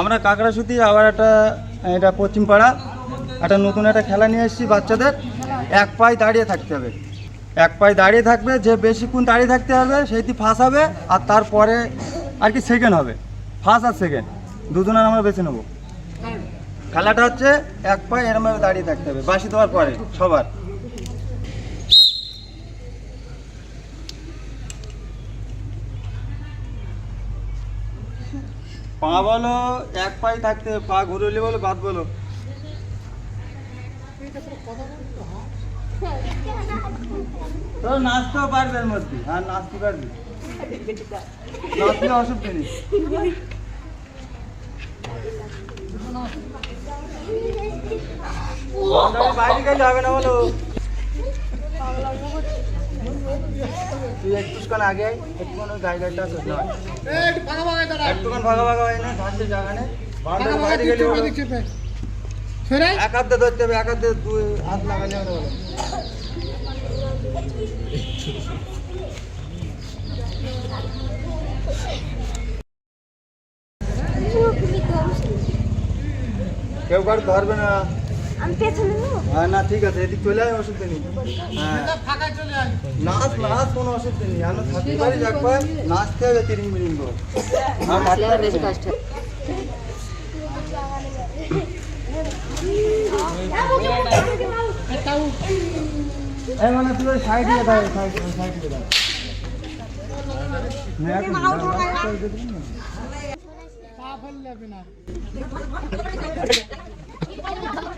আমরা কাকড়াসুতি আবার একটা, এটা পশ্চিম পাড়া একটা নতুন একটা খেলা নিয়ে এসেছি বাচ্চাদের। এক পায়ে দাঁড়িয়ে থাকতে হবে। এক পায়ে দাঁড়িয়ে থাকবে, যে বেশিক্ষণ দাঁড়িয়ে থাকতে হবে, সেইটি ফার্স্ট হবে, আর তারপরে আর কি সেকেন্ড হবে। ফার্স্ট আর সেকেন্ড দুজনের আমরা বেছে নেব। খেলাটা হচ্ছে এক পায়ে এরমভাবে দাঁড়িয়ে থাকতে হবে। বাসি দেওয়ার পরে, সবার। পা বলো, এক পায়ে থাকতে, পা ঘুরলি বলো, বাদ বলো। তো নাচতেও পারবে এর মধ্যে হ্যাঁ নাচতে পারবি। নাচতে অসুবিধা নেই। বাইরে গেলে হবে না বলো। তুই একটুখানি আগে একটুখানি ওই গাড়ি গাড়িটা হয় একটুখানি ভাগা ভাগা হয় না ঘাসের জায়গা নেই। এক হাত ধরতে হবে এক হাত দুই হাত লাগালে বলো। কেউ কারও ধরবে না। আমি পেছনে হ্যাঁ না ঠিক আছে এদিক চলে আয় অসুবিধা নেই। হ্যাঁ। নাচ নাচ কোনো অসুবিধা নেই আমরা থাকতে পারি। যাক নাচতে হবে করে আর। এই মানে তুই সাইডে দাও সাইডে সাইডে দাও। না এখন না। এইবার লাগাতে হবে, হ্যাঁ। ও ভাবলে ছেলে আগে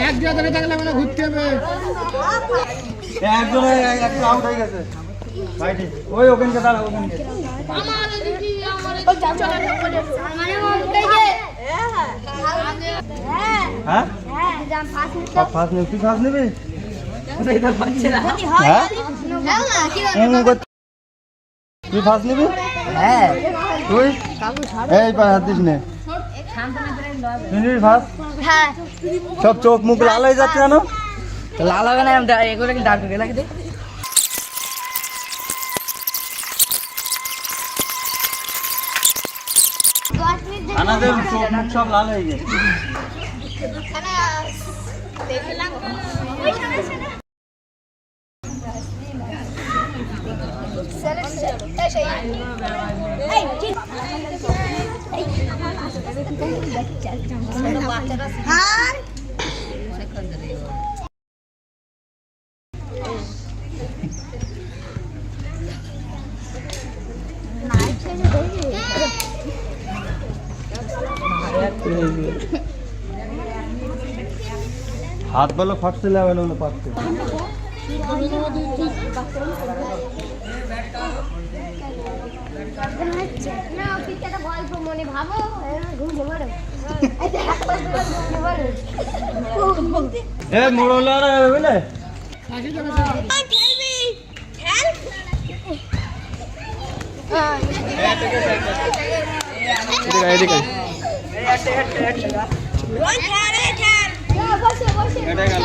এক জায়গা ধরে থাকলে মানে ঘুরতে হবে একজন ওই ওখানকে দাঁড়া ওখানকে হ্যাঁ তুই ফার্স্ট নিবি হ্যাঁ। তুই? এই পা হাত দিস নে। হ্যাঁ। সব চোখ মুখ লাল হয়ে যাচ্ছে কেন? লাল হবে না এগুলো কি লাগে আমাদের চোখ মুখ সব লাল হয়ে গেছে। হাত বলো ফাটতে লেভেল হলো পাচ্ছে না গল্প মনে ভাবো। এ মোড়লা বুঝলে? এটা গেল।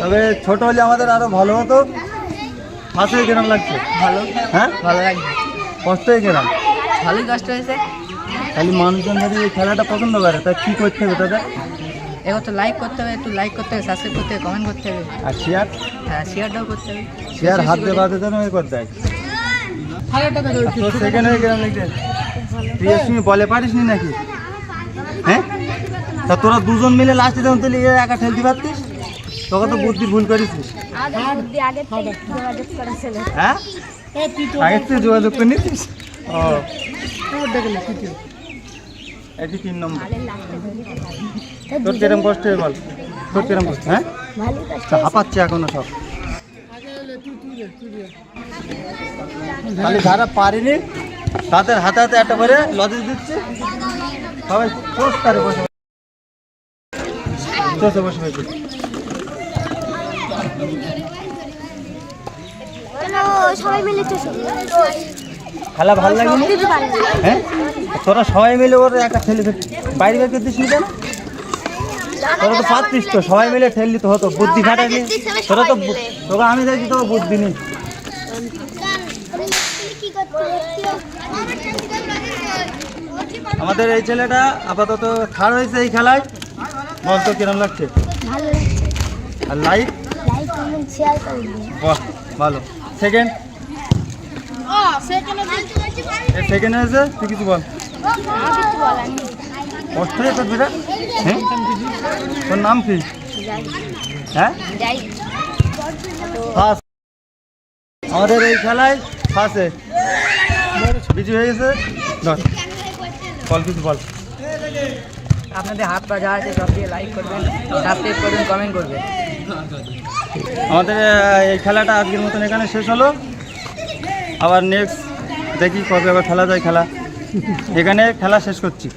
তবে ছোট হলে আমাদের আরও ভালো হতো। হয়ে কিরম লাগছে। ভালো। হ্যাঁ? ভালো লাগছে। কষ্ট হয়ে কিরম ভালোই কষ্ট হয়েছে। খালি মানুষজন যদি এই খেলাটা পছন্দ করে তা কি করতে হবে তাদের? এবার তো লাইক করতে হবে একটু লাইক করতে হবে সাবস্ক্রাইব করতে হবে কমেন্ট করতে হবে। আর শেয়ার হ্যাঁ শেয়ারটাও করতে হবে। শেয়ার হাত দিয়ে বাদে যেন করতে হয়। হয়ে গেলাম লিখতে তুই এর বলে পারিস নি নাকি? হ্যাঁ? তা তোরা দুজন মিলে লাস্টে যখন তুই এ একা ঠেলতে পারতিস? তোকে তো বুদ্ধি ভুল করেছিস থেকে হ্যাঁ? আগে তুই যোগাযোগ করে নিতিস ও। তিন নম্বর। তোর কিরম কষ্ট হয় বল তোর কিরম কষ্ট হ্যাঁ? তা হাঁপাচ্ছে এখনও সব। খালি যারা পারিনি, তাদের হাতে হাতে একটা করে লজেস দিচ্ছে। সবাই বসে বসে বসে। সবাই মিলে খেলা ভালো লাগে। হ্যাঁ? তোরা সবাই মিলে ওর একটা ঠেলে বাইরে বের করে দিস নি কেন? তোরা তো পারতিস তো সবাই মিলে ঠেললি তো হতো বুদ্ধি খাটালি তোরা তো তোকে আমি দেখছি তো বুদ্ধি নেই। আমাদের এই ছেলেটা আপাতত থার্ড হয়েছে এই খেলায়। বল তো কিরম লাগছে? ভালো লাগছে। আর লাইক লাইক কমেন্ট শেয়ার করে দিন বাহ ভালো। সেকেন্ড সেকেন্ড হয়েছে তুই কিছু বল। হয়ে? তোর হ্যাঁ নাম কি? হ্যাঁ? ফার্স্ট আমাদের এই খেলায় ফার্স্টে বিজু হয়ে গেছে? বল কিছু বল। আপনাদের হাত পা যা আছে সব দিয়ে লাইক করবেন সাবস্ক্রাইব করবেন কমেন্ট করবেন। আমাদের এই খেলাটা আজকের মতন এখানে শেষ হলো। আবার নেক্সট দেখি কবে আবার খেলা যায় খেলা। এখানে খেলা শেষ করছি।